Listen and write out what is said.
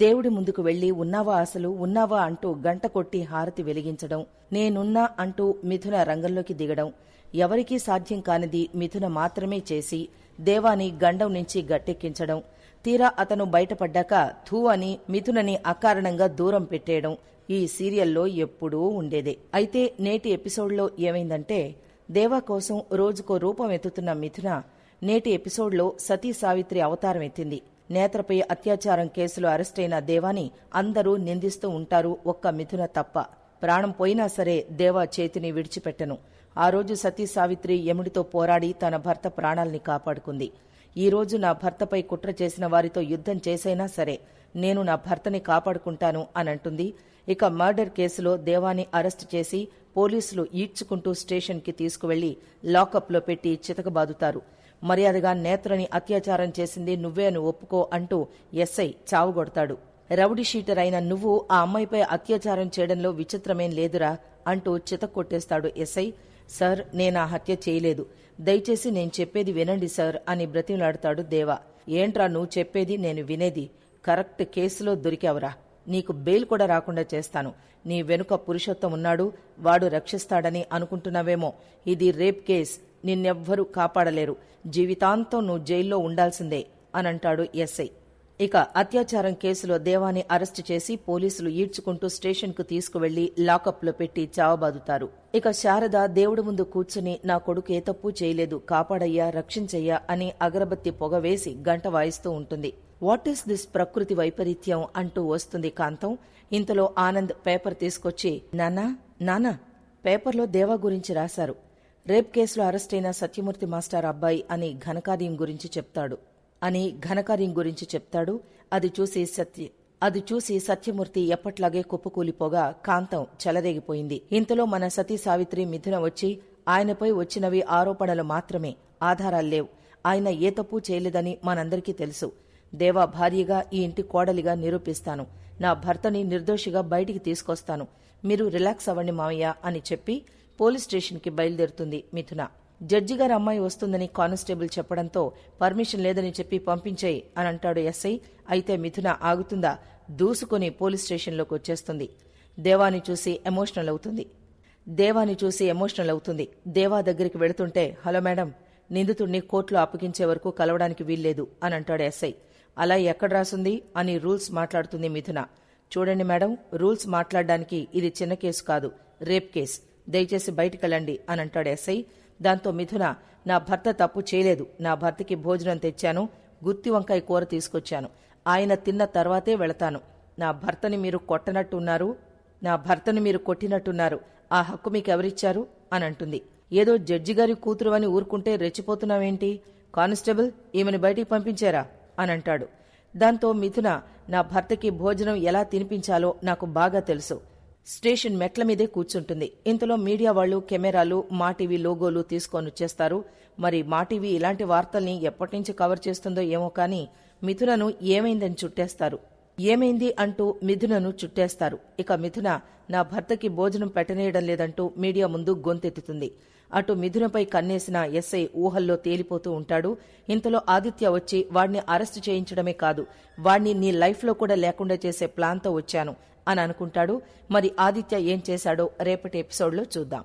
దేవుడి ముందుకు వెళ్ళి ఉన్నావా అసలు? ఉన్నావా అంటూ గంట కొట్టి హారతి వెలిగించడం నేనున్నా అంటూ మిథున రంగంలోకి దిగడం. ఎవరికీ సాధ్యం కానిది మిథున మాత్రమే చేసి దేవాని గండం నుంచి గట్టెక్కించడం. తీరా అతను బయటపడ్డాక థూ అని మిథునని అకారణంగా దూరం పెట్టేయడం ఈ సీరియల్లో ఎప్పుడూ ఉండేదే. అయితే నేటి ఎపిసోడ్లో ఏమైందంటే దేవా కోసం రోజుకో రూపం ఎత్తుతున్న మిథున నేటి ఎపిసోడ్లో సతీ సావిత్రి అవతారం ఎత్తింది. నేత్రపై అత్యాచారం కేసులో అరెస్టైన దేవాని అందరూ నిందిస్తూ ఉంటారు ఒక్క మిథున తప్ప. ప్రాణం పోయినా సరే దేవా చేతిని విడిచిపెట్టను. ఆ రోజు సతీ సావిత్రి యముడితో పోరాడి తన భర్త ప్రాణాల్ని కాపాడుకుంది. ఈ రోజు నా భర్తపై కుట్ర చేసిన వారితో యుద్ధం చేసైనా సరే నేను నా భర్తని కాపాడుకుంటాను అని అంటుంది ఇక మర్డర్ కేసులో దేవాని అరెస్టు చేసి పోలీసులు ఈడ్చుకుంటూ స్టేషన్కి తీసుకువెళ్ళి లాకప్లో పెట్టి చితకబాదుతారు. మర్యాదగా నేత్రని అత్యాచారం చేసింది నువ్వే అని ఒప్పుకో అంటూ ఎస్ఐ చావుగొడతాడు. రౌడీ షీటర్ అయిన నువ్వు ఆ అమ్మాయిపై అత్యాచారం చేయడంలో విచిత్రమేం లేదురా అంటూ చితక్కొట్టేస్తాడు ఎస్ఐ. సార్ నేనా హత్య చేయలేదు. దయచేసి నేను చెప్పేది వినండి సార్ అని బ్రతిమలాడతాడు దేవా. ఏంట్రా నువ్వు చెప్పేది నేను వినేది? కరెక్ట్ కేసులో దొరికావురా. నీకు బెయిల్ కూడా రాకుండా చేస్తాను. నీ వెనుక పురుషోత్తం ఉన్నాడు వాడు రక్షిస్తాడని అనుకుంటున్నావేమో. ఇది రేప్ కేస్. నిన్నెవ్వరూ కాపాడలేరు. జీవితాంతం నువ్వు జైల్లో ఉండాల్సిందే అనంటాడు ఎస్ఐ. ఇక అత్యాచారం కేసులో దేవాని అరెస్టు చేసి పోలీసులు ఈడ్చుకుంటూ స్టేషన్కు తీసుకువెళ్ళి లాకప్లో పెట్టి చావబాదుతారు. ఇక శారద దేవుడి ముందు కూర్చుని నా కొడుకు ఏ తప్పు చేయలేదు. కాపాడయ్యా రక్షించయ్యా అని అగరబత్తి పొగ వేసి గంట వాయిస్తూ ఉంటుంది. వాట్ ఈస్ దిస్ ప్రకృతి వైపరీత్యం? అంటూ వస్తుంది కాంతం. ఇంతలో ఆనంద్ పేపర్ తీసుకొచ్చి నానా నానా పేపర్లో దేవా గురించి రాశారు. రేప్ కేసులో అరెస్టైన సత్యమూర్తి మాస్టర్ అబ్బాయి అని ఘనకార్యం గురించి చెప్తాడు. అని ఘనకార్యం గురించి చెప్తాడు. అది చూసి సత్య అది చూసి సత్యమూర్తి ఎప్పట్లాగే కుప్పకూలిపోగా కాంతం చెలరేగిపోయింది. ఇంతలో మన సతీ సావిత్రి మిథున వచ్చి ఆయనపై వచ్చినవి ఆరోపణలు మాత్రమే ఆధారాల్లేవు ఆయన ఏ తప్పు చేయలేదని మనందరికీ తెలుసు. దేవా భార్యగా ఈ ఇంటి కోడలిగా నిరూపిస్తాను. నా భర్తని నిర్దోషిగా బయటికి తీసుకొస్తాను. మీరు రిలాక్స్ అవ్వండి మావయ్య అని చెప్పి పోలీస్ స్టేషన్కి బయలుదేరుతుంది మిథున. జడ్జి గారి అమ్మాయి వస్తుందని కానిస్టేబుల్ చెప్పడంతో పర్మిషన్ లేదని చెప్పి పంపించేయి అని అంటాడు ఎస్ఐ. అయితే మిథున ఆగుతుందా? దూసుకుని పోలీస్ స్టేషన్లోకి వచ్చేస్తుంది. దేవాని చూసి ఎమోషనల్ అవుతుంది. దేవాని చూసి ఎమోషనల్ అవుతుంది. దేవా దగ్గరికి వెళుతుంటే హలో మేడం నిందితుడిని కోర్టులో అప్పగించే వరకు కలవడానికి వీల్లేదు అని అంటాడు ఎస్ఐ. అలా ఎక్కడ రాసుంది? అని రూల్స్ మాట్లాడుతుంది మిథున. చూడండి మేడం రూల్స్ మాట్లాడడానికి ఇది చిన్న కేసు కాదు రేప్ కేసు. దయచేసి బయటికెళ్ళండి అని అంటాడు ఎస్ఐ. దాంతో మిథున నా భర్త తప్పు చేయలేదు. నా భర్తకి భోజనం తెచ్చాను. గుత్తి వంకాయ కూర తీసుకొచ్చాను. ఆయన తిన్న తర్వాతే వెళతాను. నా భర్తని మీరు కొట్టనట్టున్నారు. నా భర్తని మీరు కొట్టినట్టున్నారు. ఆ హక్కు మీకు ఎవరిచ్చారు అని అంటుంది. ఏదో జడ్జి గారి కూతురు అని ఊరుకుంటే రెచ్చిపోతున్నావేంటి? కానిస్టేబుల్ ఈమెను బయటికి పంపించారా? అని అంటాడు. దాంతో మిథున నా భర్తకి భోజనం ఎలా తినిపించాలో నాకు బాగా తెలుసు. స్టేషన్ మెట్ల మీదే కూర్చుంటుంది. ఇంతలో మీడియా వాళ్ళు కెమెరాలు మా టీవీ లోగోలు తీసుకొని వచ్చేస్తారు. మరి మా టీవీ ఇలాంటి వార్తల్ని ఎప్పటినుంచి కవర్ చేస్తుందో ఏమో కానీ మిథునను ఏమైందని చుట్టేస్తారు. ఏమైంది అంటూ మిథునను చుట్టేస్తారు. ఇక మిథున నా భర్తకి భోజనం పెట్టనేయడం లేదంటూ మీడియా ముందు గొంతెత్తుతుంది. అటు మిథునపై కన్నేసిన ఎస్ఐ ఊహల్లో తేలిపోతూ ఉంటాడు. ఇంతలో ఆదిత్య వచ్చి వాడిని అరెస్టు చేయించడమే కాదు వాణ్ణి నీ లైఫ్లో కూడా లేకుండా చేసే ప్లాన్తో వచ్చాను అని అనుకుంటాడు. మరి ఆదిత్య ఏం చేశాడో రేపటి ఎపిసోడ్లో చూద్దాం.